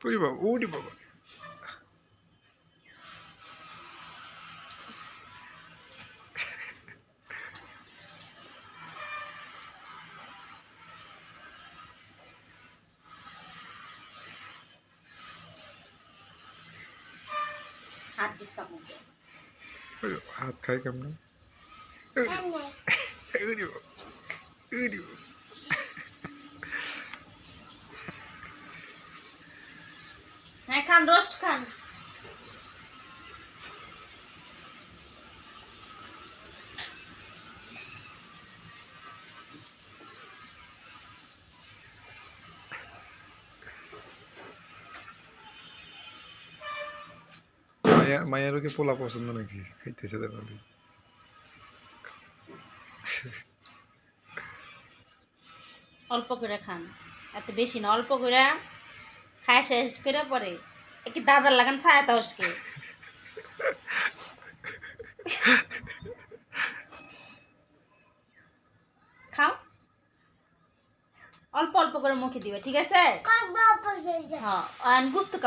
プリバーオーリバウリオウリオウリオウリオウ হ্যাঁ খান রোস্ট খান। মায়া মায়েরও কি পোলা পছন্দ নাকি? খাইতেছে তাহলে অল্প করে খান। এত বেশি না অল্প করে খায় শেষ করে পরে। একটি দাদার লাগান ছায়া তাহসকে খাও। অল্প অল্প করে মুখে দিবে ঠিক আছে? হ্যাঁ গুস্ত